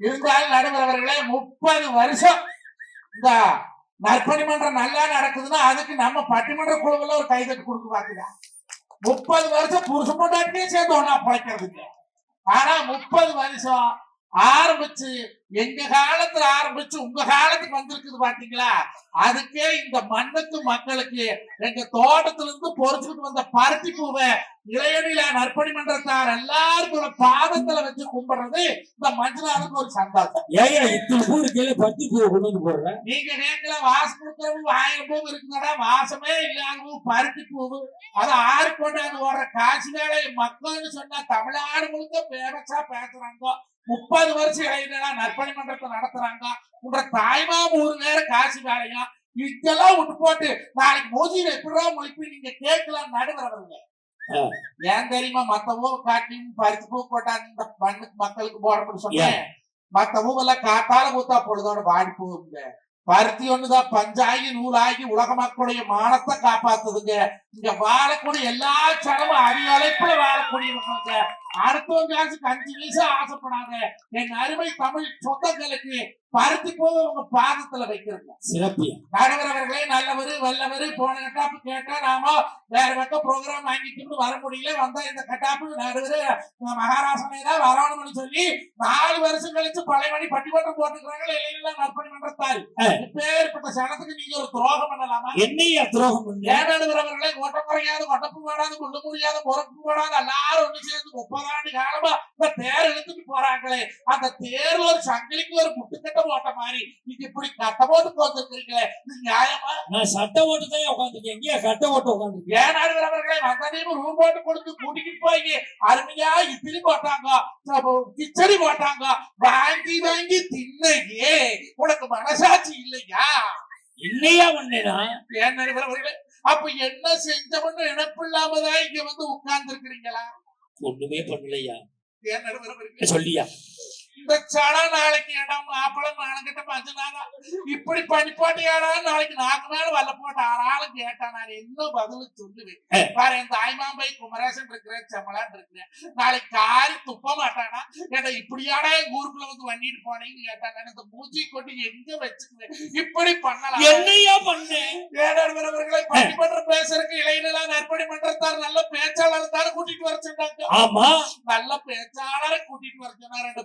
இருந்தாலும் நடுவர் முப்பது வருஷம் இந்த நற்பணிமன்றம் நல்லா நடக்குதுன்னா அதுக்கு நம்ம பட்டிமன்ற குழுவில் ஒரு கைதட்டு கொடுக்க பாக்குதா முப்பது வருஷம் புருஷ பொண்டாட்டியே சேர்ந்து ஒன்னா பழைக்கிறதுக்கு. ஆனா முப்பது வருஷம் ஆரம்பிச்சு எங்க காலத்துல ஆரம்பிச்சு உங்க காலத்துக்கு வந்திருக்குது பாத்தீங்களா? அதுக்கே இந்த மண்ணுக்கு மக்களுக்கு எங்க தோட்டத்துல இருந்து பொறிச்சுக்கிட்டு வந்த பருத்தி பூவை இளையனில நற்பணி மன்றத்தார் எல்லாருக்கும் பாதத்துல வச்சு கும்பிடுறது இந்த மஞ்சளாருக்கு ஒரு சந்தோஷம். ஏயா இத்தனை பூ இருக்கையில பத்தி பூ கொண்டு வந்து போடுற? நீங்க நேரத்துல வாசம் கொடுக்கறவு ஆயிரம் பூ இருக்குங்கடா வாசமே இல்லாத பூ பருத்தி பூவு அது ஆறு கொண்டாந்து ஓடுற காசு வேலை மக்கள்னு சொன்னா தமிழ்நாடு முழுக்க பேரச்சா பேசுறாங்க. முப்பது வருஷம் இளைஞர்களா நற்பணி மன்றத்தை நடத்துறாங்க உங்க தாய்மாம ஒரு நேரம் காசு வேலையா? இதெல்லாம் விட்டு போட்டு நாளைக்கு மோதியில எப்படிதான் முழிப்பு? நீங்க கேட்கலாம் நடுகிறவங்க ஆ. ஏன் தெரியுமா? மத்த பூ காட்டி பருத்தி பூ போட்டா இந்த மண்ணுக்கு மக்களுக்கு போடணும்னு சொன்னேன். மத்த பூவெல்லாம் காத்தால பூத்தா பொழுதோட வாடி போகுங்க பருத்தி ஒண்ணுதான் பஞ்சாகி நூலாகி உலக மக்களுடைய மானத்தை காப்பாத்துதுங்க. இங்க வாழக்கூடிய எல்லா சனமும் அறிவழைப்புல வாழக்கூடியவங்க. அடுத்தவங்க காசு கஞ்சி வீச ஆசைப்படாத என் அருமை தமிழ் சொந்தங்களுக்கு பருத்தி போக உங்க பாதத்துல வைக்கிறேங்க. சிறப்பியா நல்லவரு வல்லவரு போன கட்டாப்பு கேட்டா நாம வேற பக்கம் ப்ரோக்ராம் வாங்கிட்டு வர முடியல. வந்தா இந்த கட்டாப்பு நடுவரு மகாராசனை தான் வரணும்னு சொல்லி நாலு வருஷம் கழிச்சு பழையபடி பட்டிமன்றம் போட்டுக்கிறாங்க இளைஞர்கள நற்பணி மன்றத்தால். இப்பேற்பட்ட சனத்துக்கு நீங்க ஒரு துரோகம் பண்ணலாமா? என்னையா துரோகம் ஏன் நடுவரவர்களே கொட்டம் குறையாது கொட்டப்பு போடாது கொண்டு முடியாது பொறப்பு போடாது எல்லாரும் ஒண்ணு சேர்ந்து முப்பது ஆண்டு காலமா இந்த தேர் இழுத்துட்டு போறாங்களே. அந்த தேர்ல ஒரு சங்கிலிக்கு ஒரு முட்டுக்கட்டை போட்ட மாதிரி நீங்க இப்படி கட்ட போட்டு வந்துருக்கீங்களே இது நியாயமா? நான் சட்டை ஓட்டு தான் உட்காந்துருக்கேன் எங்கேயா கட்டை ஓட்டு உட்காந்துருக்கேன் ஏன் நடுவரவர்களே வந்ததையும் ரூம் போட்டு கொடுத்து கூட்டிட்டு போய் அருமையா இட்லி போட்டாங்க கிச்சடி போட்டாங்க. வாங்கி வாங்கி தின்னையே. உனக்கு மனசாட்சி இல்லையா? என்னையா பண்ணேனா ஏன் அப்ப என்ன செஞ்சவன்னு நினைப்பு இல்லாமதான் இங்க வந்து உட்கார்ந்து இருக்கிறீங்களா ஒண்ணுமே பண்ணலையா? சொல்லியா? இந்த சடா நாளைக்கு இடம் மாப்பிளம் மானங்கிட்ட பஞ்சு நாளா இப்படி பண்ணி போட்டியாடா? நாளைக்கு நாக்கு மேல வல்ல போட்டு ஆறாலும் கேட்டா நான் என்ன பதில் சொல்லுவேன்? பாரு என் தாய்மாம்பை குமரேசன் இருக்கிறேன் செம்மலான் இருக்கிறேன். நாளைக்கு காரி துப்ப மாட்டானா? ஏடா இப்படியாடா எங்க ஊருக்குள்ள வந்து வண்டிட்டு போனீங்கன்னு கேட்டாங்க இந்த மூச்சி கொண்டு எங்க வச்சுக்குவேன்? இப்படி பண்ணலாம். என்னையா பண்ணேன் ஏடாடுவரவர்களை பட்டிமன்ற பேசுறதுக்கு இளைஞர்களா நற்பணி மன்றத்தார் நல்ல பேச்சாளர் தானே கூட்டிட்டு வர சொன்னாங்க. ஆமா. நல்ல பேச்சாளரை கூட்டிட்டு வர சொன்னா ரெண்டு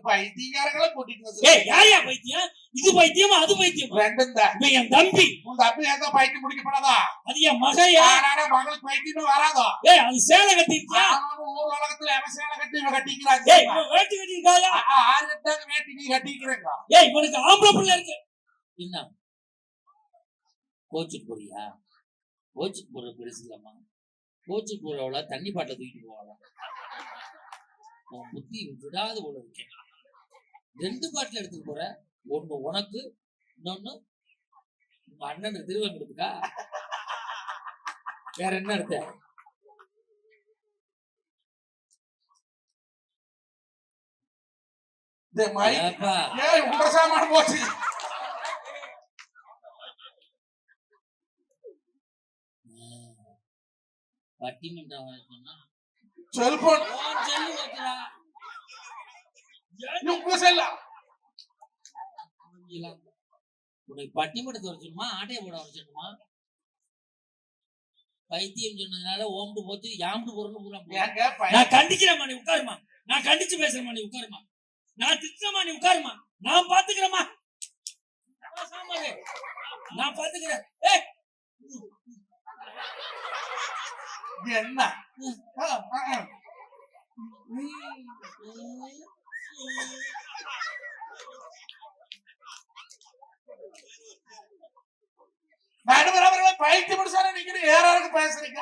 பைத்தியக்காரங்களை கூட்டிட்டு ஏய் யாரையா பைத்தியம்? இது பைத்தியமா அது பைத்தியமா? ரெண்டும் தான் இவன் என் தம்பி. உங்க அப்படி ஏதோ பைத்தியம் முடிக்கப்படாதா அது என் மகையா மகளுக்கு பைத்தியம் வராதோ? ஏய் அது சேலை கட்டிருக்கியா ஆனாலும் ஊர் உலகத்துல அவசியம் கட்டி இவன் ஏய் கட்டிக்கிறாங்க இவன் வேட்டி கட்டிருக்காயா ஆறு கட்டாங்க வேட்டி நீ கட்டிக்கிறேங்க ஏய் இவனுக்கு ஆம்பளை பிள்ளை இருக்கு. என்ன? கோச்சுக்கு போறியா? கோச்சுக்கு போற பெருசு இல்லம்மா கோச்சுக்கு போறவள தண்ணி பாட்டில தூக்கிட்டு போவாளா? உன் புத்தி விடாத போல இருக்கேன். ரெண்டு பாட்டில் எடுத்துட்டு போற. ஒண்ணு உனக்கு இன்னொன்னு உங்க அண்ணனுக்கு திருவங்கத்துக்கா வேற என்ன எடுத்த? போச்சு. பட்டிமன்றம் சொன்னா செல்போன் செல்லு வைக்கிறா. செல்லா ஆங்கிலம். உனக்கு பட்டிமன்றத்தை வரைச்சணுமா ஆட்டைய போட வரைச்சணுமா பைத்தியம் சொன்னதுனால ஓம்பு போச்சு யாம்பு பொருள் பூரா போச்சு. ஏங்க பை- நான் கண்டிக்கிறேம்மா நீ உட்காருமா. நான் கண்டிச்சு பேசுறேம்மா நீ உட்காருமா. நான் திட்டுறேம்மா நீ உட்காருமா. நான் பாத்துக்கிறேம்மா. நான் பாத்துக்கிறேன். என்ன. நடுவர் அவர்களை பயிற்சி முடிச்சாரு நீங்க யாராருக்கு பேசுறீங்க?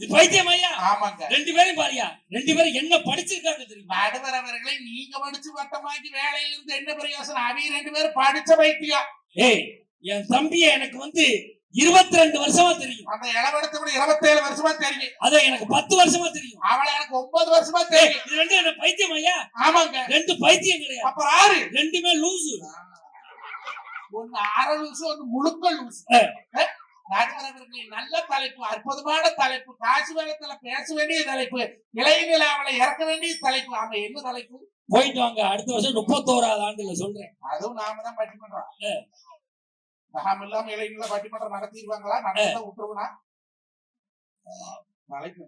இது பைத்தியம் ஐயா. ஆமாங்க. ரெண்டு பேரும் பாரியா ரெண்டு பேரும் என்ன படிச்சிருக்காங்க தெரியுமா? நடுவர் அவர்களை நீங்க படிச்சு வட்டமாக்கி வேலையில இருந்து என்ன பிரயோசனம்? அவங்க ரெண்டு பேரும் படிச்ச வைத்தியம் ஏய் என் தம்பிய எனக்கு வந்து இருபத்தி ரெண்டு வருஷமா தெரியும். அந்த இளவெடுத்து விட இருபத்தேழு வருஷமா தெரியும். அத எனக்கு பத்து வருஷமா தெரியும். அவளை எனக்கு ஒன்பது வருஷமா தெரியும். இது ரெண்டு என்ன பைத்தியம் ஐயா? ஆமாங்க. ரெண்டு பைத்தியம் கிடையாது. அப்புறம் ஆறு ரெண்டுமே லூசு. ஒன்னு அரை லூசு ஒன்னு முழுக்க லூசு. ஆ. நடுவர் அவர்களே நல்ல தலைப்பு அற்புதமான தலைப்பு காசு வேலத்துல பேச வேண்டிய தலைப்பு இளைஞர்கள் அவளை இறக்க வேண்டிய தலைப்பு. ஆமா என்ன தலைப்பு? போயிட்டு வாங்க அடுத்த வருஷம் முப்பத்தோராது ஆண்டுல சொல்றேன். அதுவும் நாம தான் பட்டிமன்றம். நாம இல்லாம இளைஞர்ல பட்டிமன்றம் நடத்திடுவாங்களா நடத்த விட்டுருவனா? தலைப்பு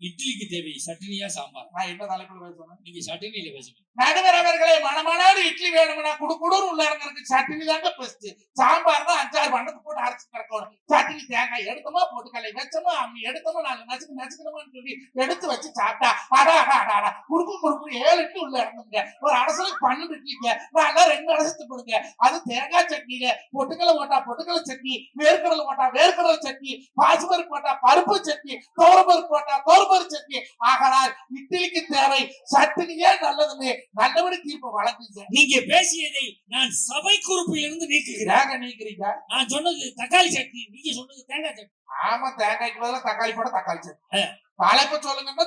இட்லிக்கு தேவை சட்னியா சாம்பார். நான் என்ன தலைப்புல பேசணும் நீங்க சட்டினியில பேசுங்க. நடுவர் அவர்களே மனமானாடு இட்லி வேணும்னா குடு குடுன்னு உள்ளவங்களுக்கு சட்னி தாங்க பெஸ்ட் சாம்பார் தான் அஞ்சாறு பண்டத்தை போட்டு அரைச்சு கிடக்கணும். சட்னி தேங்காய் எடுத்தோமா போட்டுக்கலை வச்சோமா அம்மி எடுத்தோமா நாலு நசுக்கு நசுக்கணுமான்னு சொல்லி எடுத்து வச்சு சாப்பிட்டா அடா அடா அடா அடா. குடுக்கு குடுக்கு ஏழு இட்லி உள்ள இறங்குங்க ஒரு அரசனுக்கு பன்னெண்டு இட்லிங்க. நான் ரெண்டு அரசத்து போடுங்க. அது தேங்காய் சட்னியில பொட்டுக்கலை போட்டா பொட்டுக்கலை சட்னி வேர்க்கடலை போட்டா வேர்க்கடலை சட்னி பாசுபருப்பு போட்டா பருப்பு சட்னி தோரப்பருப்பு போட்டா தோரப்பருப்பு சட்னி. ஆகனால் இட்லிக்கு தேவை சட்னியே நல்லதுன்னு நல்லபடி தீர்ப்பு வழங்குங்க. நீங்க பேசியதை நான் சபை குறிப்பில் இருந்து நீக்குகிறேன் நீக்கிறீங்க? நான் சொன்னது தக்காளி சட்னி நீங்க சொன்னது தேங்காய் சட்னி. ஆமா தேங்காய்க்கு பதிலா தக்காளி போட தக்காளி. சட்னி. தலைப்பு சொல்லுங்கன்னா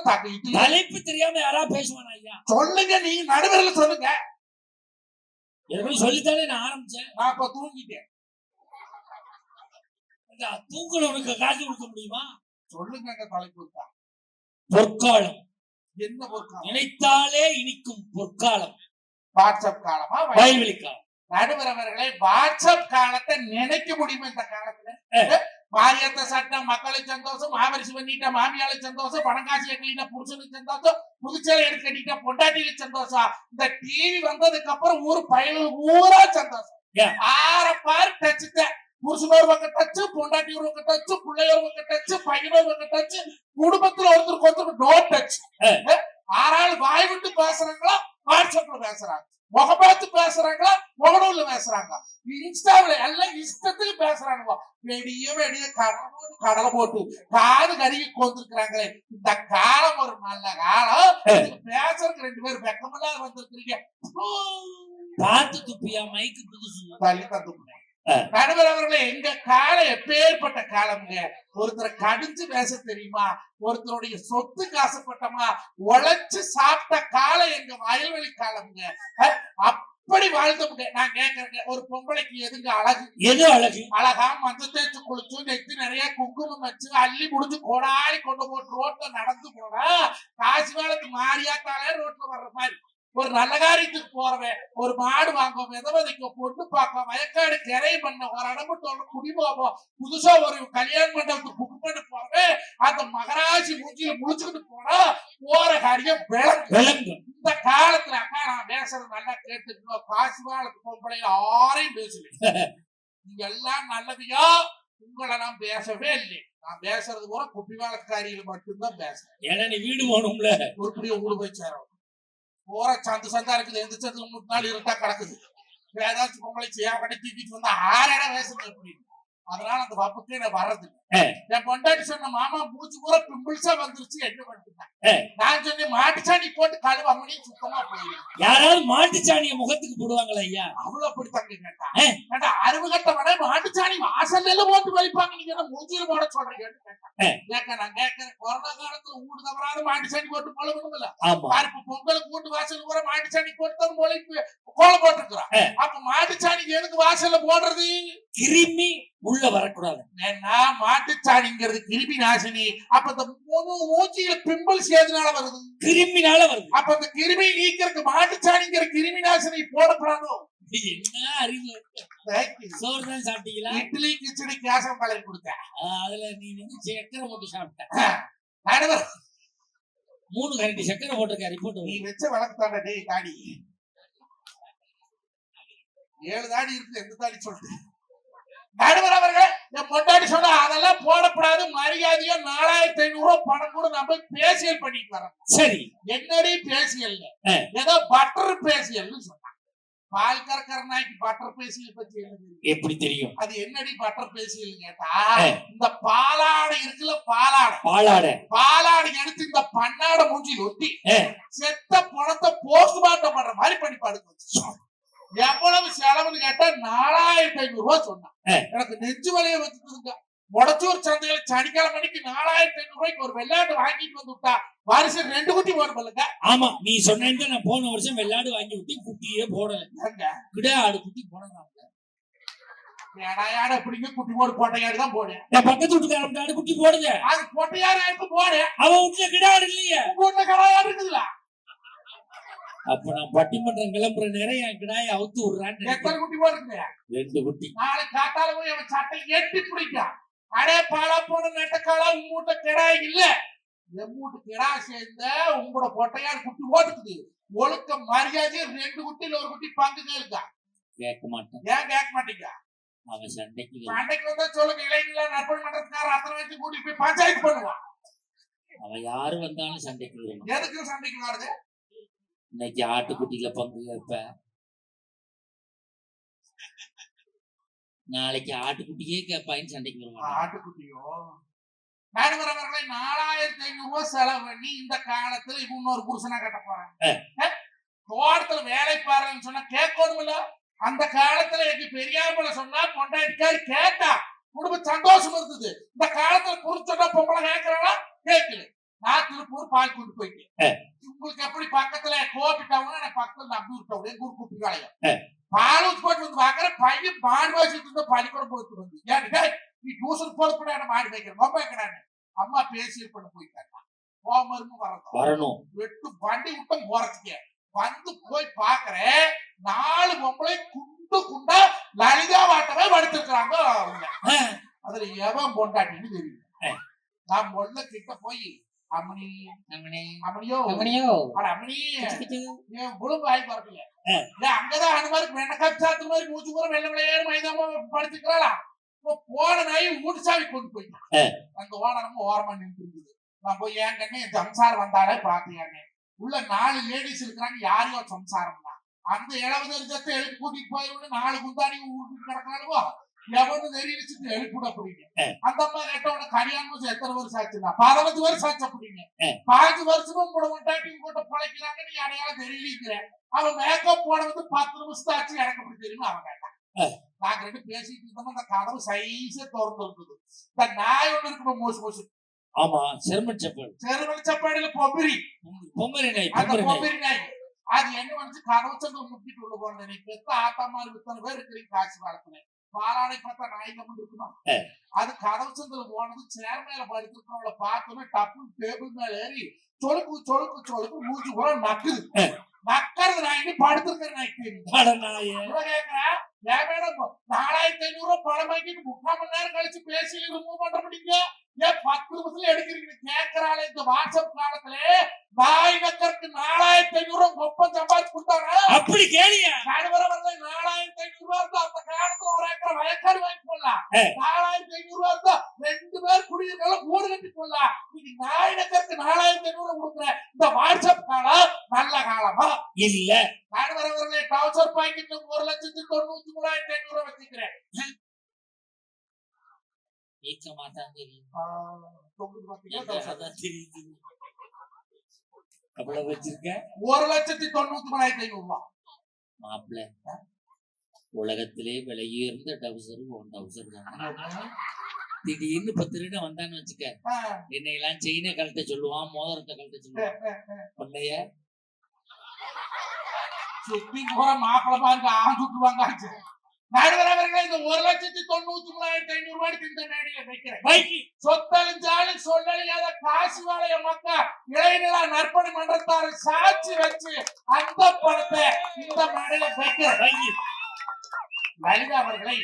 தலைப்பு தெரியாம யாரா பேசுவானா ஐயா? சொல்லுங்க நீங்க நடுவரில் சொல்லுங்க. ஏற்கனவே சொல்லித்தானே நான் ஆரம்பிச்சேன். நான் இப்ப தூங்கிட்டேன். தூங்குறவனுக்கு காசு கொடுக்க முடியுமா? சொல்லுங்க தலைப்பு இருக்கா? பொற்காலம். என்ன பொருட்கள் நினைத்தாலே இனிக்கும் பொற்காலம். வாட்ஸ்அப் காலமா? வய- வயல்வெளி காலம். நடுவர் அவர்களே வாட்ஸ்அப் காலத்தை நினைக்க முடியுமா இந்த காலத்துல? ஆ. மாரியத்த சட்டம் மக்களுக்கு சந்தோஷம் மாவரிசி பண்ணிட்ட மாமியாளுக்கு சந்தோஷம் பணங்காசு கட்டிட்ட புருஷனுக்கு சந்தோஷம் புதுச்சேரி எடுத்து கட்டிட்ட பொண்டாட்டிக்கு சந்தோஷம். இந்த டிவி வந்ததுக்கு அப்புறம் ஊர் பயலுக்கு ஊரா சந்தோஷம்? ஆற பாரு டச்சுத்த புருஷன் ஒரு பக்கம் டச்சு பொண்டாட்டி ஒரு பக்கம் டச்சு பிள்ளை ஒரு பக்கம் டச்சு பையன் ஒரு பக்கம் டச்சு குடும்பத்துல ஒருத்தருக்கு ஒருத்தருக்கு நோ டச். ஆறாள் வாய் விட்டு பேசுறாங்களா வாட்ஸ்அப்ல பேசுறாங்க. முகம் பார்த்து பேசுறாங்களா முகநூல்ல பேசுறாங்க. இன்ஸ்டாவில எல்லாம் இஷ்டத்துக்கு பேசுறாங்க வெடிய வெடிய கடலை போட்டு கடலை போட்டு காது கருகி கொண்டிருக்கிறாங்களே இந்த காலம் ஒரு நல்ல காலம். பேசுறதுக்கு ரெண்டு பேரும் வெக்கமெல்லாம் வந்திருக்கிறீங்க. பார்த்து துப்பியா மைக்கு புதுசு. தள்ளி தந்து நடுவர் அவர்களே எங்க காலம் எப்பேற்பட்ட காலம்ங்க? ஒருத்தரை கடிஞ்சு பேச தெரியுமா? ஒருத்தருடைய சொத்துக்கு ஆசைப்பட்டோமா உழைச்சு சாப்பிட்ட காலம் எங்க வயல்வெளி காலம்ங்க? அப்படி வாழ்ந்தவங்க நான் கேக்குறேங்க ஒரு பொம்பளைக்கு எதுங்க அழகு? எது அழகு? அழகா மஞ்சள் தேய்ச்சு குளிச்சு நெத்தி நிறைய குங்குமம் வச்சு அள்ளி முடிஞ்சு கொடாடி கொண்டு போட்டு ரோட்ல நடந்து போனா காசு வேலைக்கு மாறியாத்தாலே ரோட்ல வர்ற மாதிரி. ஒரு நல்ல காரியத்துக்கு போறவன் ஒரு மாடு வாங்க விதவதைக்க பொண்ணு பார்க்க வயக்காடு கிரை பண்ண ஒரு இடம்பு குடி போவோம் புதுசா ஒரு கல்யாண மண்டபத்துக்கு புக் பண்ண போறவன் அந்த மகராசி மூச்சியில முடிச்சுக்கிட்டு போனா போற காரியம் விளங்கு இந்த காலத்துல அக்கா நான் பேசுறது நல்லா கேட்டுக்கணும் காசு வேலைக்கு பொம்பளை யாரையும் பேசுவேன் நீங்க எல்லாம் நல்லதையா உங்களை நான் பேசவே இல்லை. நான் பேசுறது கூட குப்பி வேலைக்காரியில மட்டும்தான் பேசுறேன். ஏன்னா நீ வீடு போகணும்ல. உருப்படியா ஊடு போய் சேரும் போற சந்து சந்தா இருக்குது. எந்த சந்து மூணு நாள் இருட்டா கிடக்குது. வேற ஏதாச்சும் பொம்பளை செய்யாம கடை தூக்கிட்டு வந்தா ஆறடை பேசுறது அப்படின்னு அதனால அந்த வப்புக்கே நான் வர்றது இல்ல. ஆ. என் பொண்டாட்டி சொன்ன மாமா மூச்சு பூரா பிம்பிள்ஸா வந்துருச்சு என்ன ஆ. பண்ணிட்டேன் நான் சொன்னேன் மாட்டுச்சாணி போட்டு கழுவு அம்மனையும் சுத்தமா போயிடும் யாராவது மாட்டுச்சாணிய முகத்துக்கு போடுவாங்களா ஐயா அவ்வளவு அப்படி தங்க கேட்டா ஆ. கேட்டா கட்ட விட மாட்டுச்சாணி வாசல்ல போட்டு வைப்பாங்க நீங்க என்ன மூஞ்சியில போட. கேட்டேன் கேட்க நான் கேட்கிறேன் கொரோனா காலத்துல ஊடு தவறாத மாட்டுச்சாணி போட்டு பழகணும்ல ஆமா பாருப்பு பொங்கலுக்கு வீட்டு வாசல் கூட மாட்டுச்சாணி போட்டு தான் போல கோலம் போட்டுருக்குறோம் ஆ. அப்ப மாட்டுச்சாணிக்கு எதுக்கு வாசல்ல போடுறது கிருமி உள்ள வரக்கூடாது. ஏன்னா மாட்டுச்சாணிங்கிறது கிருமி நாசினி. அப்ப இந்த மூணு மூச்சியில பிம்பிள்ஸ் எதனால வருது. கிருமினால வருது. அப்ப இந்த கிருமி நீக்கிறதுக்கு மாட்டுச்சாணிங்கிற கிருமி நாசினி போடக்கூடாதோ? என்ன அறிவு. சோறு தான் சாப்பிட்டீங்களா? இட்லி கிச்சடி கேசம் கலரி கொடுத்தேன். ஆ, அதுல நீ வந்து சக்கரை போட்டு சாப்பிட்ட. மூணு கரண்டி சக்கரை போட்டிருக்க ரிப்போர்ட் நீ வச்ச விளக்கு தாண்ட டேய் தாடி ஏழு தாடி இருக்கு எந்த தாடி சொல்லிட்டு நடுவர் அவர்களே என் பொண்டாடி சொன்னா அதெல்லாம் போடக்கூடாது மரியாதையா நாலாயிரத்தி ஐநூறு ரூபாய் பணம் கூட நம்ம பேசியல் பண்ணிட்டு வரோம் சரி என்னடி பேசியல். ஏதோ பட்டர் பேசியல்னு சொன்னான் பால் கறக்கிற நாய்க்கு பட்டர் பேசியல் பத்தி தெரியும்? எப்படி தெரியும் அது என்னடி பட்டர் பேசியல் கேட்டா. இந்த பாலாடை இருக்குல்ல பாலாடை பாலாட பாலாடை எடுத்து இந்த பண்ணாடை மூஞ்சில் ஒட்டி. செத்த பணத்தை போஸ்ட்மார்ட்டம் பண்ற மாதிரி பண்ணி வச்சு எவ்வளவு செலவுன்னு கேட்டா நாலாயிரத்தி ஐநூறு ரூபாய் சொன்னான். எனக்கு நெஞ்சு வலைய வச்சுருங்க முடச்சூர் சந்தையில சனிக்கிழமை மணிக்கு நாலாயிரத்தி ஐநூறு ரூபாய்க்கு ஒரு வெள்ளாட்டு வாங்கிட்டு வந்து விட்டா வருஷம் ரெண்டு குட்டி போட பல்லுங்க ஆமா நீ சொன்னேன்னு நான் போன வருஷம் வெள்ளாடு வாங்கி விட்டு குட்டியே போடல. கிட ஆடு குட்டி போடலாம் ஏடாயாட எப்படிங்க குட்டி போடு போட்டையாடு தான் போடு என் பக்கத்து வீட்டுக்காரன் குட்டி போடுது. அது பொட்டையாடு போடு. அவ வீட்டுல கிட ஆடு இல்லையே. உங்க வீட்டுல கடாயாடு அப்ப நான் பட்டிமன்றம் கிளம்புற என் கிடாய அவுத்து விடுறான்னு எத்தனை. குட்டி போடுங்க ரெண்டு குட்டி. நாளைக்கு காத்தால போய் அவன் சட்டை எட்டி பிடிக்கும் அடே பாலா போன நெட்டக்காலா உங்கூட்ட கிடா இல்ல. எம்மூட்டு கிடா சேர்ந்த உங்களோட பொட்டையார் குட்டி போட்டுக்குது. ஒழுக்க மரியாதை ரெண்டு குட்டியில ஒரு குட்டி பங்கு கேளுக்கா கேட்க மாட்டான். ஏன் கேட்க மாட்டீங்க? அவன் சண்டைக்கு. சண்டைக்கு வந்தா சொல்லுங்க இளைஞர்கள நற்பணி மன்றத்துக்கார அத்தனை வச்சு கூட்டிட்டு போய் பஞ்சாயத்து பண்ணுவான் அவன் யாரு வந்தாலும் சண்டைக்கு எதுக்கு சண்டைக்கு வருது? இன்னைக்கு ஆட்டுக்குட்டியில பங்கு கேட்ப நாளைக்கு ஆட்டுக்குட்டியே கேட்பாயின்னு சண்டைக்கு வருவான்? ஆட்டுக்குட்டியோ? நடுவரவர்களை நாலாயிரத்தி ஐநூறு ரூபாய் செலவு பண்ணி இந்த காலத்துல இன்னொரு புருஷனா கட்ட போறான் அஹ், தோட்டத்துல வேலை பாருன்னு சொன்னா கேட்கணும்ல அந்த காலத்துல எங்க பெரியாம்பள சொன்னா பொண்டாட்டிக்காரி கேட்டா குடும்ப சந்தோஷம் இருந்தது. இந்த காலத்துல புரிச்சோன்னா பொம்பளை கேட்கறாளா கேட்கல நான் திருப்பூர் பால் கொண்டு போயிட்டேன். உங்களுக்கு எப்படி பக்கத்துல கோபி டவுன் எனக்கு பக்கத்துல நம்பூர் டவுன் குறுக்குப்பி காலையம் பால் ஊத்தி போட்டு வந்து பாக்குற பையன் மாடு வச்சுட்டு இருந்த பள்ளிக்கூடம் போயிட்டு வந்து ஏன் டேய், நீ டியூஷன் போறதுக்கு மாடு வைக்கிறேன் ரொம்ப வைக்கிறாங்க அம்மா பேசி பண்ண போயிட்டாங்க போமருந்து வரணும். வரணும். வெட்டு வண்டி விட்டம் போறதுக்கு. வந்து போய் பாக்குறேன் நாலு பொம்பளை குண்டு குண்டா லலிதா படுத்திருக்கிறாங்க அவங்க. அதுல எவன் பொண்டாட்டின்னு தெரியும். நான் முதல்ல கிட்ட போய் அம்மணி அவனே, அம்மணியோ அட அம்மணி குழும்பு ஆகி. ஏன் அங்கதான் அந்த மாதிரி மூச்சு பூரா வெள்ளை விளையாடு மைதாமா படுத்துக்கிறாளா? போன நாய் ஊட்டுச்சாவி கொண்டு போயிட்டான். அந்த ஓனரமும் ஓரமா நின்று நான் போய் ஏன் கண்ணு சம்சாரம் வந்தாலே பாத்தியாங்க உள்ள நாலு லேடிஸ் இருக்கிறாங்க யாரையோ சம்சாரம் தான் அந்த இளவு தெரிஞ்சத்தை எழுப்பி கூட்டிட்டு போயிருவோம் நாலு குந்தாணி ஊட்டிட்டு கிடக்கிறாளுவோ எவனு தெரிவிச்சுட்டு எழுப்பிட அப்படிங்க அஹ். அந்த அம்மா கேட்டவன கல்யாணம் எத்தனை வருஷம் ஆச்சுன்னா பதினஞ்சு வருஷம் ஆச்சு அப்படிங்க அஹ். பாஞ்சு வருஷமும் கூட மாட்டாட்டி உங்ககிட்ட பிழைக்கிறாங்கன்னு யாரையாவது தெரியலிங்கிறேன் அவன் மேக்கப் போட வந்து பத்து நிமிஷம் ஆச்சு எனக்கு அப்படி தெரியுமா அவன் கேட்டான். நாங்க ரெண்டு பேசிட்டு இருந்தோம் அந்த கதவு சைஸே திறந்து இருக்குது இந்த நாய் ஒண்ணு இருக்கணும் மோசு மோசு ஆமா செருமன் செப்பல் செருமணி சப்பாடியில பொம்பிரி பொம்மரி நாய் அந்த பொம்பிரி நாய் அது என்ன பண்ணுச்சு கதவு சங்கம் முட்டிட்டு உள்ள போன நீ பெத்த ஆத்தா மாதிரி இத்தனை பேர் இருக்கிறீங்க காசு காலத்துல பாலாடை பார்த்தா நாய் கம்மன் இருக்குமா. அது கதவு சந்தில போனது சேர் மேல படுத்துருக்கவங்கள பார்த்தோன்னே டப்பு டேபிள் மேல ஏறி சொலுக்கு சொலுக்கு சொலுக்கு மூச்சு பூரா நக்குது. நக்கிறது நாய்க்கு படுத்திருக்கிற நாய்க்கு ஏன் மேடம் நாலாயிரத்தி ஐநூறு ரூபாய் பணம் வாங்கிட்டு முக்கால் மணி நேரம் கழிச்சு பேசி ரிமூவ் பண்ற முடியுங்க? ஏன் பத்து நிமிஷத்துல எடுக்கிறீங்க. கேக்குறாளே இந்த வாட்ஸ்அப் காலத்துல நாய் நக்கருக்கு நாலாயிரத்தி ஐநூறு ரூபாய் ஒப்பம் சம்பாதிச்சு கொடுத்தாங்க அப்படி வரல நாலாயிரத்தி ஐநூறு ரூபாய் இருந்தா அந்த காலத்துல ஒரு ஏக்கர் வயக்காடு வாங்கி போடலாம் ஏ. நாலாயிரத்தி ஐநூறு ரூபாய் இருந்தா ரெண்டு பேர் குடியிருக்கலாம் ஊடு கட்டி போடலாம் இன்னைக்கு நக்கருக்கு நாலாயிரத்தி ஐநூறு கொடுக்குற. இந்த வாட்ஸ்அப் காலம் நல்ல காலமா? இல்ல. நான் வரவர்களே டவுசர் பாக்கெட் ஒரு லட்சத்தி தொண்ணூத்தி மூணாயிரத்தி ஐநூறு ரூபாய் வச்சுக்கிறேன் நீக்கமா தான் தெரியும் அவ்வளவு வச்சிருக்க? ஒரு லட்சத்தி தொண்ணூத்தி மூணாயிரத்தி ஐநூறு ரூபாய் மாப்பிள்ள உலகத்திலே விலையுயர்ந்த டவுசர் ஒன் டவுசர் தான். திடீர்னு பத்து திருட வந்தான்னு வச்சுக்க ஆ, என்னை எல்லாம் செயினை கழட்ட சொல்லுவான் மோதிரத்தை கழட்ட சொல்லுவான். உன்னைய சுத்தி பூரா மாப்பிள பாருங்க ஆண் சுட்டுவாங்க நடுவரவர்களே இந்த ஒரு லட்சத்தி தொண்ணூத்தி மூணாயிரத்தி ஐநூறு ரூபாய்க்கு இந்த வைக்கிறேன். சொத்தழிஞ்சாலும் சொல்லழியாத காசு வாழைய மக்கா நற்பணி மன்றத்தார சாட்சி வச்சு அந்த பணத்தை இந்த மேடையில வைக்கிறேன். லலிதா அவர்களை.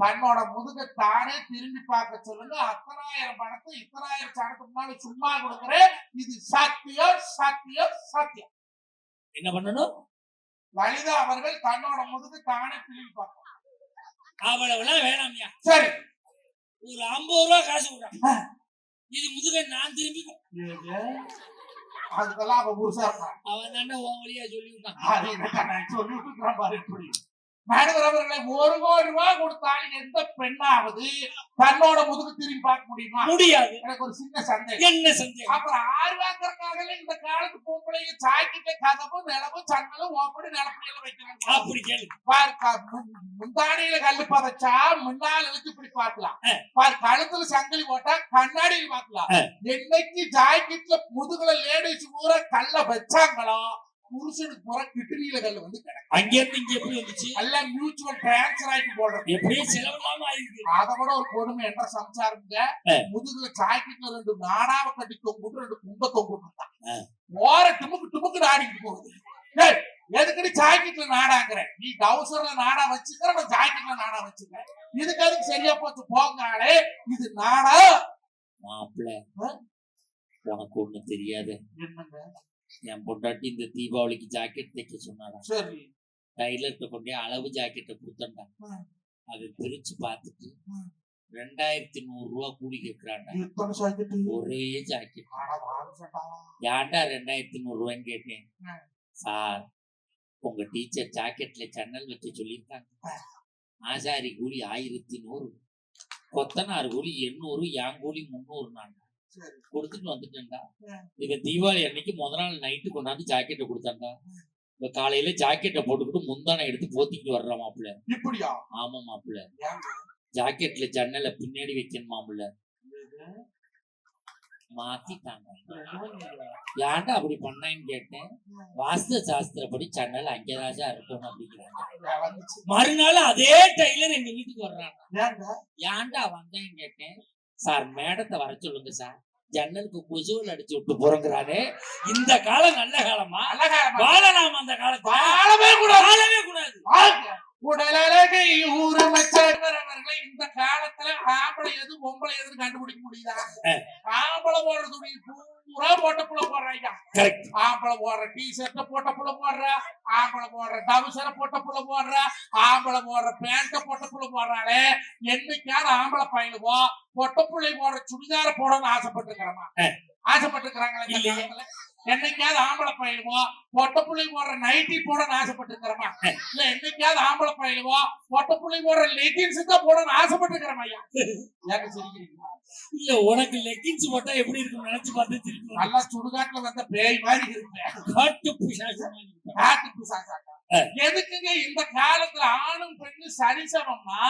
தன்னோட முதுக தானே திரும்பி பார்க்க சொல்லுங்க. அத்தனாயிரம் பணத்தை இத்தனாயிரம் சனத்துக்கு முன்னாடி சும்மா கொடுக்குறேன். இது சத்தியம் சத்தியம் சத்தியம். என்ன பண்ணணும்? லலிதா அவர்கள் தன்னோட முதுகு தானே திரும்பி பார்க்க அவ்வளவுலாம் வேணாம்யா சரி. ஒரு ஐம்பது ரூபா காசு விடுறா இது முதுக நான் திரும்பி அதுக்கெல்லாம் அவ புருஷா அவன் தானே உன் வழியா சொல்லி விட்டான் சொல்லிட்டு இருக்கிறேன் பாரு அவர்களை ஒரு கோடி ரூபாய் கொடுத்தாலும் எந்த பெண்ணாவது தன்னோட முதுகு திரும்பி பார்க்க முடியுமா? முடியாது. எனக்கு ஒரு சின்ன சந்தேகம். என்ன சந்தேகம்? அப்புறம் ஆறு வாக்கறக்காக இந்த காலத்து பொம்பளைங்க சாய்க்கிட்ட கதவும் நிலவும் சன்னலும் ஓப்படி நிலப்படியில வைக்கிறாங்க. அப்படி கேளு. பாரு க- மு- முந்தானியில கல்லு பதச்சா முன்னால வச்சு இப்படி பார்க்கலாம். பாரு கழுத்துல சங்கிலி போட்டா கண்ணாடியில் பார்க்கலாம். என்னைக்கு ஜாக்கெட்ல முதுகுல லேடிஸ் பூரா கல்ல வச்சாங்களோ புருஷனுக்கு பூரா கிட்டினியில கல்லு வந்து கிடக்கு. அங்க இருந்து இங்க எப்படி வந்துச்சு? எல்லாம் மியூச்சுவல் டிரான்ஸ்ஃபர் ஆகி போடுறது. எப்படியும் செலவு இல்லாம ஆயிருக்கு. அதை விட ஒரு கொடுமை என்ன சம்சாரங்க. முதுகுல ஜாக்கெட்ல ரெண்டு நாடாவ கட்டி தொங்குட்டு ரெண்டு கும்ப. தொங்குட்டு ஓர டுமுக்கு டுமுக்கு ஆடிட்டு போகுது. எதுக்கடி ஜாக்கெட்ல நாடாங்கிற? நீ டவுசர்ல நாடா வச்சுக்கிற நான் ஜாக்கெட்ல நாடா வச்சுக்கிறேன். இதுக்கு அதுக்கு சரியா போச்சு? போங்காலே இது நாடா. மாப்பிள்ள? உனக்கு ஒண்ணு தெரியாது. என்னங்க? என் பொண்டாட்டி இந்த தீபாவளிக்கு ஜாக்கெட் தைக்க சொன்னாடா சரி டைலர்கிட்ட கொண்டே அளவு ஜாக்கெட்டை கொடுத்தண்டா ம். அதை பிரிச்சு பார்த்துட்டு. ரெண்டாயிரத்தி நூறு ரூபா கூலி ஜாக்கெட் ஒரே ஜாக்கெட் ஏன்டா ரெண்டாயிரத்தி நூறு ரூபான்னு கேட்டேன். சார் உங்க டீச்சர் ஜாக்கெட்ல சன்னல் வைக்க சொல்லியிருக்காங்க ஆசாரி கூலி ஆயிரத்தி நூறு கொத்தனார் கூலி எண்ணூறு என் கூலி முந்நூறு நான் சரி கொடுத்துட்டு வந்துட்டேன்டா. இவ தீபாவளி அன்னைக்கு முத நாள் நைட்டு கொண்டாந்து ஜாக்கெட்டை கொடுத்தாண்டா இப்ப காலையில ஜாக்கெட்டை போட்டுக்கிட்டு முந்தானை எடுத்து போத்திக்கிட்டு வர்ற மாப்பிள்ள. இப்படியா? ஆமா மாப்பிள்ள? ஜாக்கெட்ல ஜன்னலை பின்னாடி வைக்கணும் மாப்பிள்ள. மாத்திட்டாங்க. ஏன்டா அப்படி பண்ணேன்னு கேட்டேன். வாஸ்து சாஸ்திரப்படி சன்னல் அங்கேதான் இருக்கணும் அப்படிங்கிறாங்க. மறுநாள் அதே டைலர் எங்க வீட்டுக்கு வர்றாங்க? ஏன்டா வந்தேன்னு கேட்டேன். சார் மேடத்தை வர சொல்லுங்க சார் ஜன்னலுக்கு கொசுவல் அடிச்சு விட்டு போறங்கிறானே இந்த காலம் நல்ல காலமா. வாழலாம் அந்த காலத்துல வாழவே கூடாது. வாழவே கூடாது. உடலழகை ஊரமைச்சவர்களை இந்த காலத்துல ஆம்பளை எது பொம்பளை எதுன்னு கண்டுபிடிக்க முடியுதா ஆம்பளை போடுற துணி பூரா போட்ட புள்ள போடுறாங்க ஆம்பளை போடுற டி ஷர்ட்ட போட்ட புள்ள போடுற ஆம்பளை போடுற டவுசரை போட்ட புள்ள போடுற ஆம்பளை போடுற பேண்ட போட்ட புள்ள போடுறாளே என்னைக்காவது ஆம்பளை பையனுவோ பொட்ட புள்ளை போடுற சுடிதார போடணும்னு ஆசைப்பட்டிருக்கிறோமா ஆசைப்பட்டிருக்கிறாங்களா இந்த இல்லையே. காலத்துல? என்னைக்காவது ஆம்பளை பையனுவோ பொட்ட புள்ளை போடுற நைட்டி போடணும்னு ஆசைப்பட்டிருக்கிறோமா இல்ல என்னைக்காவது ஆம்பளை பையனுவோ பொட்ட புள்ளை போடுற லெகின்ஸ் தான் போடணும்னு ஆசைப்பட்டிருக்கிறோம் ஐயா ஏங்க சிரிக்கிறீங்க இல்ல உனக்கு லெக்கின்ஸ் போட்டா எப்படி இருக்கும் நினைச்சு பார்த்து திருப்பி நல்லா சுடுகாட்டுல வந்த பேய் மாதிரி இருப்பேன் காட்டு பிசாசு. காட்டு பிசாசாங்க. ஆ. எதுக்குங்க இந்த காலத்துல ஆணும் பெண்ணும் சரிசமம்னா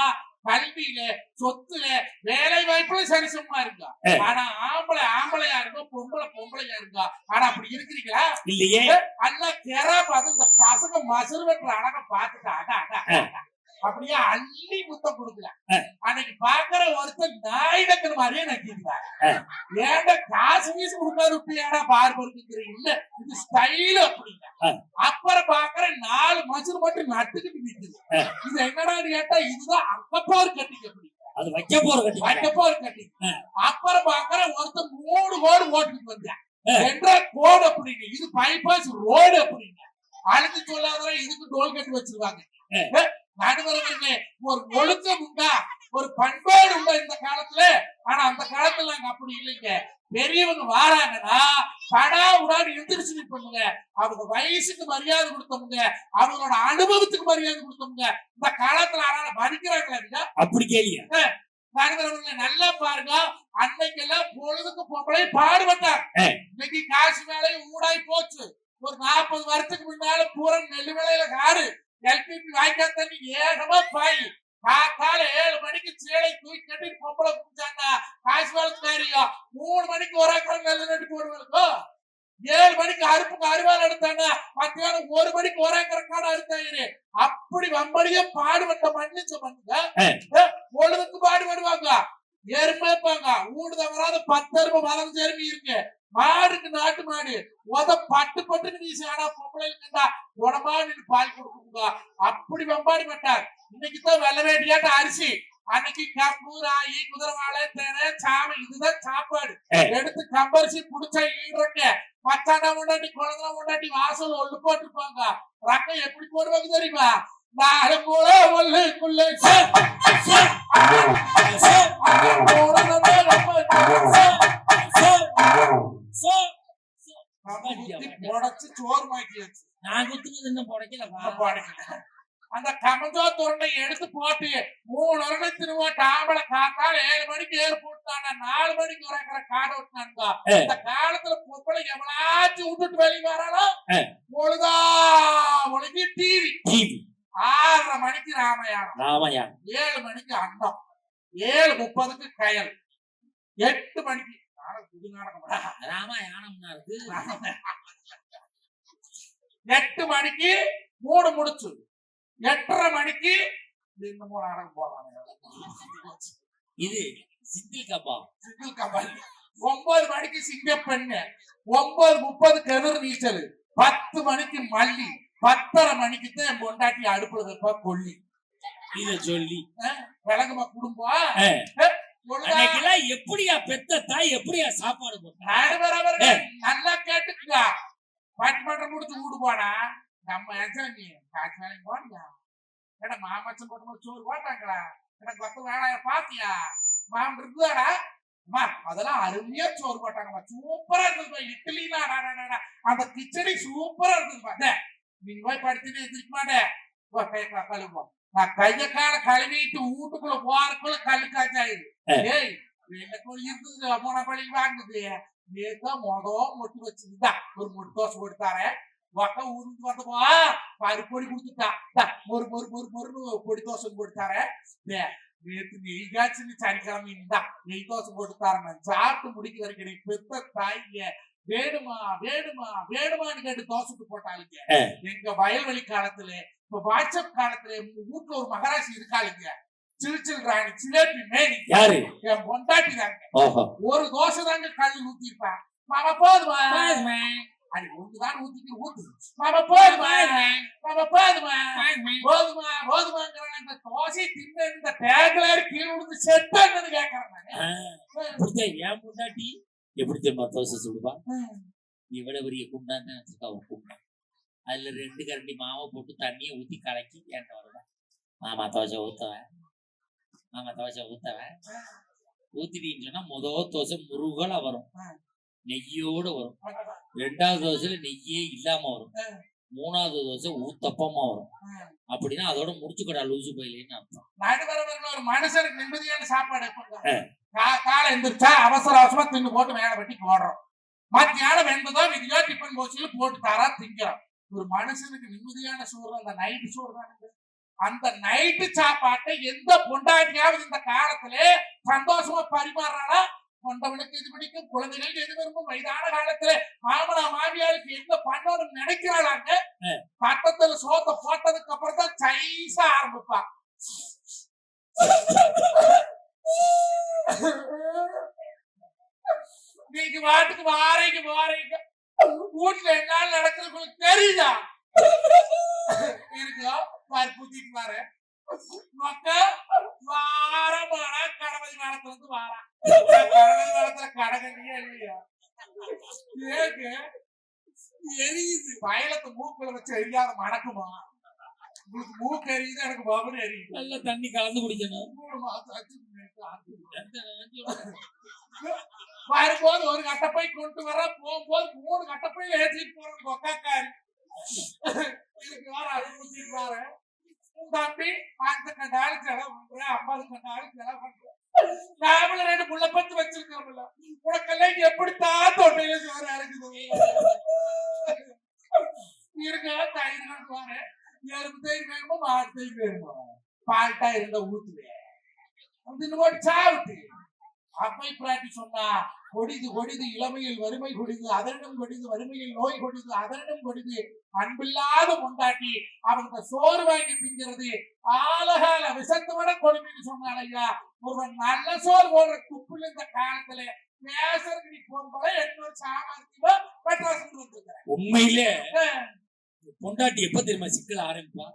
கல்வியில சொத்துல வேலை வாய்ப்புல சரிசமமா இருக்கா. ஆனா ஆம்பளை ஆம்பளையா இருக்கும் பொம்பளை பொம்பளையா இருக்கா ஆனா அப்படி இருக்கிறீங்களா இல்லையே அல்ல கெரா பார்த்து இந்த பசங்க மசுறு வெட்டுற அழக பார்த்துட்டா. அடா. அப்படியே அள்ளி முத்தம் கொடுக்கல. அன்னைக்கு பாக்குற ஒருத்தர் நாயிடக்கிற மாதிரியே நக்கிருந்தாங்க. ஏன்டா காசு வீசு கொடுக்காது ஏடா பார்பருக்கு இல்ல இது ஸ்டைல் அப்படிங்க. அப்புறம் பாக்குற நாலு மசுறு மட்டும் நட்டுக்கிட்டு நிக்குது ஆ. இது என்னடான்னு கேட்டா இதுதான் அக்கப்போர் கட்டிங்க அப்படி அது வைக்க போற கட்டி அக்கப்போர் கட்டி ஆ. அப்புறம் பாக்குற ஒருத்தர் மூணு கோடு ஓட்டுக்கு வந்தேன். என்ற கோடு அப்படிங்க இது பைபாஸ் ரோடு அப்படிங்க அழுத்து சொல்லாத இதுக்கு டோல் கட்டி வச்சிருவாங்க. நடுவர்களே ஒரு ஒழுக்கம் உண்டா? ஒரு பண்பாடு உண்டா இந்த காலத்துல? ஆனா அந்த காலத்துல நாங்க அப்படி இல்லைங்க. பெரியவங்க வாராங்கன்னா படா உடான்னு எந்திரிச்சு நிற்பவங்க அவங்க வயசுக்கு மரியாதை கொடுத்தவங்க அவங்களோட அனுபவத்துக்கு மரியாதை கொடுத்தவங்க இந்த காலத்துல யாரால மதிக்கிறாங்களா அப்படி கேளியா பாடுகிறவங்களை நல்லா பாருங்க. அன்னைக்கெல்லாம் பொழுதுக்கு பொம்பளை பாடுபட்டார். இன்னைக்கு காசு வேலை ஊடாய் போச்சு. ஒரு நாற்பது வருஷத்துக்கு முன்னால பூரா நெல்லு விலையில காடு. எல்பிபி வாய்க்கா தண்ணி ஏகமா பாய். காக்கால ஏழு மணிக்கு சேலை தூக்கி கட்டி பொம்பளை குடிச்சாங்க. காசு வேலைக்காரியா மூணு மணிக்கு ஒரு ஏக்கர் நெல்லு நட்டு போடுவாங்க ஏழு மணிக்கு அறுப்புக்கு அறுவாள் எடுத்தாங்க. மத்தியானம் ஒரு மணிக்கு ஒரு ஏக்கர் காடு அறுத்தாங்க அப்படி வம்படியா பாடுபட்ட மன்னிச்ச பண்ணுங்க பொழுதுக்கு பாடுபடுவாங்க எருமைப்பாங்க ஊடு தவறாத பத்து எருமை பதினஞ்சு எருமை இருக்கு. மாடுக்கு நாட்டு மாடு. உத பட்டு பட்டுன்னு வீசி ஆனா பொம்பளைங்க உடம்பா நின்று பால் கொடுக்குங்க. அப்படி வம்பாடி பட்டார். இன்னைக்கு தான் வெள்ள வேட்டியாட்ட அரிசி. அன்னைக்கு கம்பு ராகி குதிரவாழை தேனை சாமை இதுதான் சாப்பாடு. எடுத்து கம்பரிசி புடிச்சா ஈடுறக்க பச்சாண்டா முண்டாட்டி குழந்தை முண்டாட்டி வாசல் ஒண்ணு போட்டுருப்பாங்க. ரக்கம் எப்படி போடுவாங்க தெரியுமா? நாலு மூல ஒல்லுக்குள்ள சோறு மாட்டியாச்சு நான் குத்துனது இன்னும் பாடுங்க. அந்த கமஞ்சோ துரண்டை எடுத்து போட்டு மூணு வருடம் திரும்ப டாம்பளை காத்தால ஏழு மணிக்கு ஏறு போட்டான நாலு மணிக்கு வரைக்கிற காடை விட்டானுங்க. இந்த காலத்துல பொம்பளை எவ்வளாச்சும் விட்டுட்டு வெளியே வராலும். பொழுதா ஒழுங்கி டிவி டிவி ஆறரை மணிக்கு ராமாயணம் ராமையா ஏழு மணிக்கு அண்டம் ஏழு முப்பதுக்கு கயல் எட்டு மணிக்கு புது நாடகமா? ராமாயணம்னா இருக்கு எட்டு மணிக்கு மூணு முடிச்சு. எட்டரை மணிக்கு இது இன்னமும் நாடகம் போடுறாங்க. இது சித்தில் கப்பா சிங்கிள் கபாலி ஒன்பது மணிக்கு சிங்க பெண்ணு ஒன்பது முப்பது கெதிர் நீச்சல். பத்து மணிக்கு மல்லி. பத்தரை மணிக்கு தான் என் பொண்டாட்டி அடுப்புல வைப்பா கொல்லி. இத சொல்லி. விளங்குமா குடும்பம்? அன்னைக்கெல்லாம் எப்படியா பெத்த தாய் எப்படியா சாப்பாடு போட்டா? நல்லா கேட்டுக்குங்க பட்டிமன்றம் முடிச்சு வீடு போனா நம்ம எஜமானி காசு வேலைக்கு போனியா ஏடா மாமச்சம் போட்டு சோறு போட்டாங்களா? எனக்கு பத்து வேலைய பாத்தியா? மாமன் இருக்குதாடா? அம்மா அதெல்லாம் அருமையா சோறு போட்டாங்கம்மா. சூப்பரா இருந்ததுப்பா. இட்லினா அந்த கிச்சடி சூப்பரா இருந்ததுப்பா. நீ போய் படுத்துன்னு எதிர்க்க மாட்டே போ, கைய கால கழுவிட்டு வீட்டுக்குள்ள போறதுக்குள்ள கல்லு காய்ச்சாயுது ஏய் எனக்கு இருந்தது மூணு பழி வாங்குது நேத்தா மொதல் மொட்டு வச்சிருந்தா ஒரு மொட்டு தோசை கொடுத்தாரு ஒக்க உருந்து வந்தப்பா பருப்பொடி கொடுத்துட்டா இந்தா, மொறு மொறு மொறு மொறுன்னு பொடி தோசை கொடுத்தாரு நேத்து நெய் காய்ச்சின்னு சனிக்கிழமை இருந்தா நெய் தோசை கொடுத்தாரு சாப்பிட்டு முடிக்க வரைக்கும் நீ பெத்த தாய்ங்க வேணுமா வேணுமா வேணுமான்னு கேட்டு தோசை சுட்டு போட்டாளுங்க. எங்க வயல்வெளி காலத்துல இப்ப வாட்ஸ்அப் காலத்துல வீட்டுல ஒரு மகராசி இருக்காளுங்க. சிறுச்சில் ராணி சிலேபி மேரி யாரு? என் பொண்டாட்டி தாங்க. ஒரு தோசை தாங்க கல் ஊத்திருப்பேன் மாமா போதுமா? அது ஒண்ணுதான் ஊத்திட்டு ஊத்து. மாமா போதுமா? மாமா போதுமா? போதுமா? போதுமாங்கிறான். இந்த தோசை தின்னு இந்த பேக்ல கீழே விழுந்து செத்தான்னு கேட்கறேன் நானு. அப்படித்தான் என் முன்னாடி எப்படி தெரியுமா தோசை சுடுவா? இவ்வளவு பெரிய குண்டான்னு வச்சிருக்கா ஒரு குண்டான். அதுல ரெண்டு கரண்டி மாவை போட்டு தண்ணியை ஊத்தி கலக்கி என்கிட்ட வருவேன் மாமா தோசை ஊத்தவன் மாமா தோசை ஊத்தவன் ஊத்திட்டீங்கன்னு சொன்னா முதல் தோசை முருகலா வரும் நெய்யோட வரும் ரெண்டாவது தோசையில நெய்யே இல்லாம வரும் மூணாவது தோசை ஊத்தப்பமா வரும் அப்படின்னா அதோட முடிச்சுக்கடா லூசு பயிலேன்னு அர்த்தம் ஒரு மனுஷனுக்கு நிம்மதியான சாப்பாடு காலை எந்திரிச்சா அவசர அவசரமா தின்னு போட்டு வேலை வெட்டி போடுறோம் மத்தியானம் வெந்ததோ விதியோ டிஃபன் போச்சில போட்டு தாரா திங்கிறோம் ஒரு மனுஷனுக்கு நிம்மதியான சோறு அந்த நைட்டு சோறு தானுங்க. அந்த நைட்டு சாப்பாட்டை எந்த பொண்டாட்டியாவது இந்த காலத்துல சந்தோஷமா பரிமாறாளா கொண்டவனுக்கு எது பிடிக்கும் குழந்தைகளுக்கு எது விரும்பும். வயதான காலத்துல மாமனா மாமியாருக்கு என்ன பண்ணணும்னு நினைக்கிறாளாங்க? பட்டத்துல சோத்த போட்டதுக்கு அப்புறம் தான் சைஸா ஆரம்பிப்பா. நீங்க வாட்டுக்கு வாரீங்க வாரீங்க. வீட்டுல என்ன நடக்குது உங்களுக்கு தெரியுதா? இருக்கோ? பாரு புத்திட்டு வாரு மக்க வாரமான கடவுள் காலத்துல இருந்து வாரா. கடவுள் காலத்துல கடகண்டியே இல்லையா? ஏக்கு எரியுது. பயலத்தை மூக்குல வச்சு எரியாத மணக்குமா உங்களுக்கு மூக்கு எரியுது? எனக்கு பபுன்னு எரியுது? நல்லா தண்ணி கலந்து குடிக்கணும். மூணு மாசம் ஆச்சு. வரும்போது ஒரு கட்டப்பை கொண்டு வர போகும்போது மூணு கட்டப்பை ஏற்றிட்டு போறோம் கொக்காக்காரி. இதுக்கு வர அது குத்திட்டு வர தம்பி பத்து கண்டாலும் செலவு பண்ற ஐம்பது கண்டாலும் செலவு பண்ற நாமளும் ரெண்டு முள்ள பத்து வச்சிருக்கோம்ல உனக்கெல்லாம் எப்படித்தான் தொண்டையில சோறு அரைக்குது? இருக்க தயிர் கொண்டு வரேன் எறும்பு தயிர் வேணுமா மாடு தயிர் வேணுமா? பால்ட்டா இருந்த ஊத்துவேன். வந்து இன்னும் போட்டு அப்பை பிராட்டி சொன்னா கொடிது கொடிது இளமையில் வறுமை கொடிது அதனிடம் கொடிது வறுமையில் நோய் கொடிது அதனிடம் கொடிது. அன்பில்லாத பொண்டாட்டி அவங்க சோறு வாங்கி திங்கிறது ஆலகால விசத்து விட கொடுமைன்னு சொன்னாள் ஐயா. ஒருவன் நல்ல சோறு போடுற குப்புல இந்த காலத்துல பேசுறதுக்கு நீ போகும்போது என்னோட சாமர்த்தியமா வந்துருக்கிறேன் உண்மையிலே பொண்டாட்டி எப்ப தெரியுமா சிக்கல் ஆரம்பிப்பா?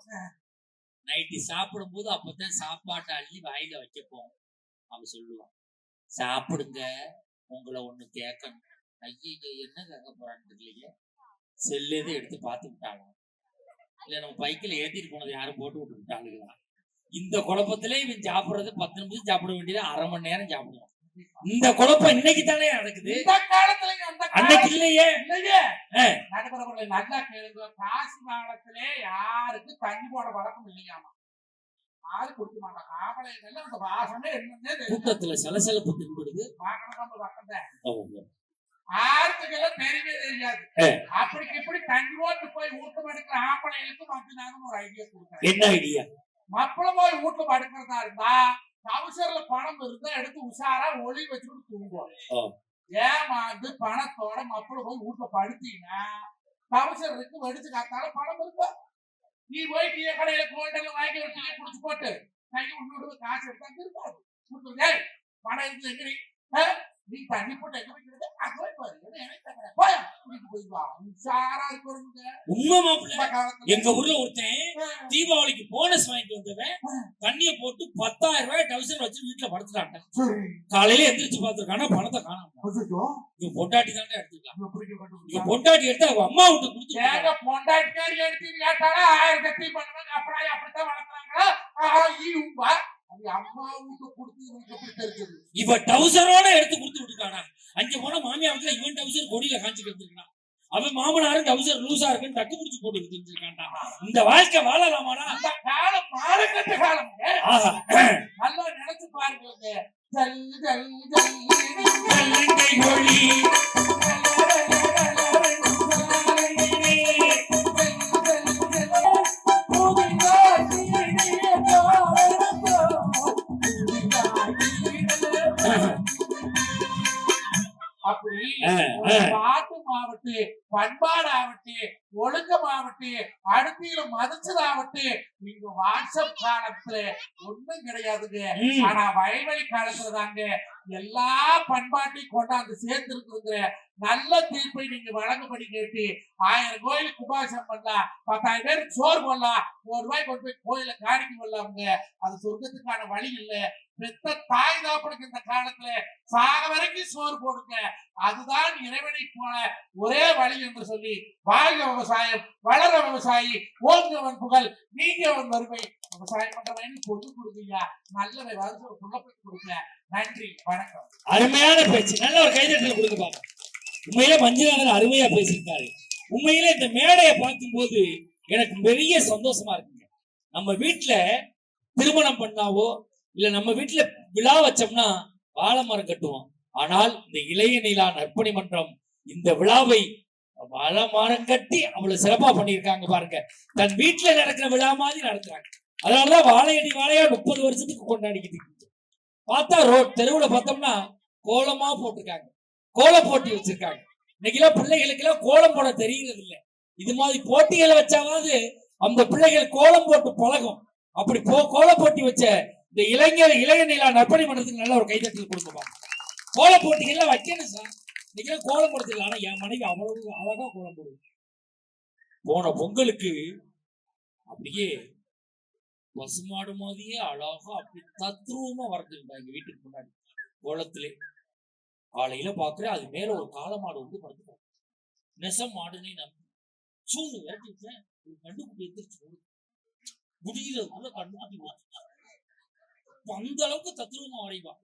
நைட்டு சாப்பிடும் போது அப்பதான் சாப்பாட்டை அள்ளி வாயில வைக்க போவோம் அவ சொல்லுவான் சாப்பிடுங்க உங்களை ஒண்ணு கேட்கணும் ஐயோ என்ன கேட்க போறான்னு தெரியலையே. செல்லேதே எடுத்து பார்த்து விட்டாலும். இல்ல நம்ம பைக்கில் ஏத்திட்டு போனது யாரும் போட்டு விட்டு விட்டாளுங்களா இந்த குழப்பத்திலே இவன் சாப்பிடுறது பத்து நிமிஷம் சாப்பிட வேண்டியது அரை மணி நேரம் சாப்பிடுவான். இந்த குழப்பம் இன்னைக்கு தானே நடக்குது? இந்த காலத்துல அன்னைக்கு இல்லையே. இல்லையே. நடுபுறவர்களை நல்லா கேளுங்க. காசி காலத்திலே யாருக்கு தண்ணி போட வழக்கம் இல்லையாமா? கூட்டத்துல சலசலப்பு தென்படுது. ஆர்த்துக்கெல்லாம் தெரியவே தெரியாது. அப்படிக்கு இப்படி தண்ணி போய் வீட்டு எடுக்கிற ஆம்பளைகளுக்கு மத்தினாலும் ஒரு ஐடியா கொடுக்குறேன். என்ன ஐடியா மப்பள போய் வீட்டுல படுக்கிறதா இருந்தா கவுசர்ல பணம் இருந்தா எடுத்து உஷாரா ஒளி வச்சுட்டு. தூங்குவோம். ஏமாந்து பணத்தோட மப்பள போய் வீட்டுல படுத்தீங்கன்னா கவுசர் இருக்கு வெடிச்சு காத்தால பணம் இருக்கா? நீ போய் டீ கடையில போயிட்டு வாங்கி ஒரு டீயை குடிச்சு போட்டு கை விட்டு காசு எடுத்தா இருக்காது பணம் இருந்து எங்கடி நீ தண்ணி போட்டு எங்க வைக்கிறது பாரு எனக்கு. போய் உண்மை மாப்பிள்ள ஊர்ல ஒருத்தன் தீபாவளிக்கு போனஸ் வாங்கிட்டு வந்தவன் தண்ணிய போட்டு பத்தாயிரம் ரூபாய் டவுசர் வச்சு வீட்டுல படுத்துட்டாங்க காலையில எந்திரிச்சு பார்த்திருக்கானா பணத்தை காணாம இவன் பொண்டாட்டி தானே எடுத்துக்கலாம். இவன் பொண்டாட்டி எடுத்து அவங்க அம்மா விட்டு கொடுத்து பொண்டாட்டிக்காரி எடுத்து பண்ணுவாங்க அப்புறம் அப்படித்தான் வளர்க்குறாங்களா இவ டவுசரோட எடுத்து கொடுத்து விட்டுருக்கானா அங்க போன மாமியா வீட்டுல இவன் டவுசர் கொடியில காஞ்சி கிடந்திருக்கான் அவன் மாமனாரும் டவுசர் லூசா இருக்குன்னு டக்கு பிடிச்சு போட்டு வச்சிருக்கான்டா இந்த வாழ்க்கை வாழலாமாடா அந்த காலம் மாறுகட்ட காலம் ஆஹா நல்லா நினைச்சு பாருங்க மதிச்சதாவட்டு நீங்க வாட்ஸ்அப் காலத்துல ஒண்ணும் கிடையாதுங்க. ஆனா வயல்வெளி காலத்துல தாங்க எல்லா பண்பாட்டையும் கொண்டாந்து சேர்த்திருக்குங்கிற நல்ல தீர்ப்பை நீங்க வழங்கும்படி கேட்டு ஆயிரம் கோயிலுக்கு உபாசம் பண்ணலாம் பத்தாயிரம் பேருக்கு சோறு போடலாம் ஒரு ரூபாய் கொண்டு போய் கோயில காணிக்க போடலாமுங்க. அது சொர்க்கத்துக்கான வழி இல்லை. பெத்த தாய் தாப்பனுக்கு இந்த காலத்துல சாக வரைக்கும் சோறு போடுங்க. அதுதான் இறைவனை போன ஒரே வழி என்று சொல்லி வாழ்க விவசாயம் வளர விவசாயி ஓங்கவன் புகழ் நீங்கவன் வறுமை. விவசாயம் பண்றவன் பொது கொடுங்க நல்ல வருஷம் ஒரு கொடுங்க. நன்றி. வணக்கம். அருமையான பேச்சு. நல்ல ஒரு கைதட்டல் கொடுங்க பாருங்க. உண்மையிலே மஞ்சுநாதன் அருமையா பேசியிருக்காரு. உண்மையிலே இந்த மேடையை பார்க்கும்போது எனக்கு பெரிய சந்தோஷமா இருக்குங்க. நம்ம வீட்டுல திருமணம் பண்ணாவோ இல்ல நம்ம வீட்டுல விழா வச்சோம்னா வாழை மரம் கட்டுவோம். ஆனால் இந்த இளைய நிலா நற்பணி மன்றம் இந்த விழாவை வாழை மரம் கட்டி அவ்வளவு சிறப்பா பண்ணியிருக்காங்க பாருங்க. தன் வீட்டுல நடக்கிற விழா மாதிரி நடத்துறாங்க. அதனாலதான் வாழையடி வாழையா முப்பது வருஷத்துக்கு கொண்டாடிக்கிட்டு பார்த்தா ரோட் தெருவுல பார்த்தோம்னா கோலமா போட்டிருக்காங்க. கோல போட்டி வச்சிருக்காங்க. இன்னைக்கெல்லாம் பிள்ளைகளுக்கு எல்லாம் கோலம் போட தெரியறது இல்லை இது மாதிரி போட்டிகளை வச்சாவது அந்த பிள்ளைகள் கோலம் போட்டு பழகும். அப்படி போ கோல போட்டி வச்ச இந்த இளைஞர் இளைய நிலா நற்பணி மன்றத்துக்கு நல்ல ஒரு கைதட்டல் கொடுங்கப்பா கோல போட்டிகள்லாம் வைக்கணும் சார். இன்னைக்கு கோலம் போட தெரியல ஆனா என் மனைவி அவ்வளவு அழகா கோலம் போடுவோம் போன பொங்கலுக்கு அப்படியே பசுமாடு மாதிரியே அழகா அப்படி தத்ரூபமா வரைஞ்சிருந்தா எங்க வீட்டுக்கு முன்னாடி. குளத்திலே காலையில பாக்குறேன் அது மேல ஒரு காலமாடு வந்து படுத்துட்டான் நெசம் மாடுனே நம்பி. சூழ்ந்து விரட்டி விட்டேன். ஒரு கண்டுக்குட்டி எந்திரிச்சு முடியல உள்ள கண்டுக்குட்டி அந்த அளவுக்கு தத்ரூபமா வரைவான்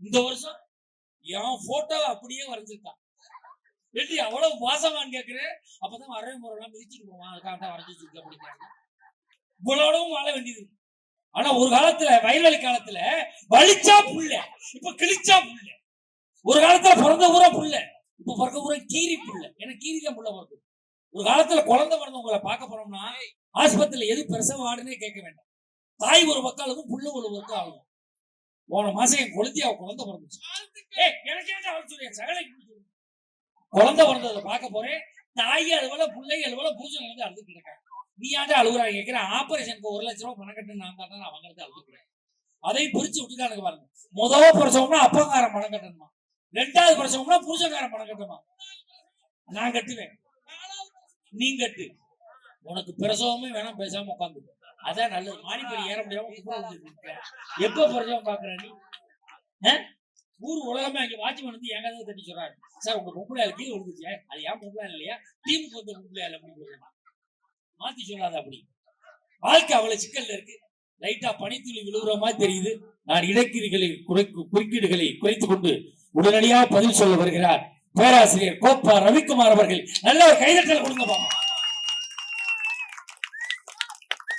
இந்த வருஷம் என் போட்டோ அப்படியே வரைஞ்சிருக்கான் எப்படி அவ்வளவு பாசமான்னு கேக்குறேன். அப்பதான் வரவே முறைலாம் மிதிச்சுட்டு போவான் அதுக்காக வரைஞ்சி வச்சிருக்க அப்படிங்கிறாங்க. இவ்வளவும் வாழ வேண்டியது. ஆனா ஒரு காலத்துல வயல்வெளி காலத்துல வலிச்சா புள்ள இப்ப கிழிச்சா புள்ள ஒரு காலத்துல பிறந்த ஊரா புள்ள இப்ப பிறக்க ஊரா கீரி புள்ள ஏன்னா கீரி தான் புள்ள பிறகு ஒரு காலத்துல குழந்தை பிறந்தவங்களை பார்க்க போனோம்னா ஆஸ்பத்திரியில எது பிரசவ வார்டுனே கேட்க வேண்டாம். தாய் ஒரு பக்கம் அழுகும் புள்ள ஒரு பக்கம் அழுகும். போன மாசம் என் குழந்தை அவ குழந்தை பிறந்துச்சு. குழந்தை பிறந்ததை பார்க்க போறேன். தாய் அழுவல பிள்ளை அழுவல பூஜை வந்து அழுது கிடக்காங்க நீ ஆண்டு அழுகுறாங்க? கேட்கிறேன் ஆபரேஷனுக்கு ஒரு லட்ச ரூபா பணம் கட்டு நான் தான் அவங்க கிட்ட அழுகுறேன் அதையும் பிரிச்சு விட்டுக்கானுங்க பாருங்க. முதல் பிரசவம்னா அப்பங்காரன் பணம் கட்டணுமா? ரெண்டாவது பிரசவம்னா புருஷங்காரன் பணம் கட்டணுமா? நான் கட்டுவேன். நீ கட்டு. உனக்கு பிரசவமே வேணாம் பேசாம உட்காந்து. அதான் நல்லது. மாடிப்படி ஏற முடியாம எப்ப பிரசவம் பாக்குற நீ? ஊர் உலகமே அங்க வாட்ச்மேன் வந்து எங்க தட்டி சொல்றாரு. சார் உங்க பொம்பளை கீழே விழுந்துச்சு அது ஏன் பொம்பளை இல்லையா? டீமுக்கு வந்த பொம்பளை இல்லை அப்படின்னு மாத்தி சொல்லாத அப்படி. வாழ்க்கை அவ்வளவு சிக்கல்ல இருக்கு. லைட்டா பனித்துளி விழுவுற மாதிரி தெரியுது. நான் இடைக்கீடுகளை குறைக்கு குறுக்கீடுகளை குறைத்துக் கொண்டு உடனடியாக பதில் சொல்ல வருகிறார். பேராசிரியர் கோப்பா ரவிக்குமார் அவர்கள். நல்ல ஒரு கைதட்டல் கொடுங்க பாப்பா.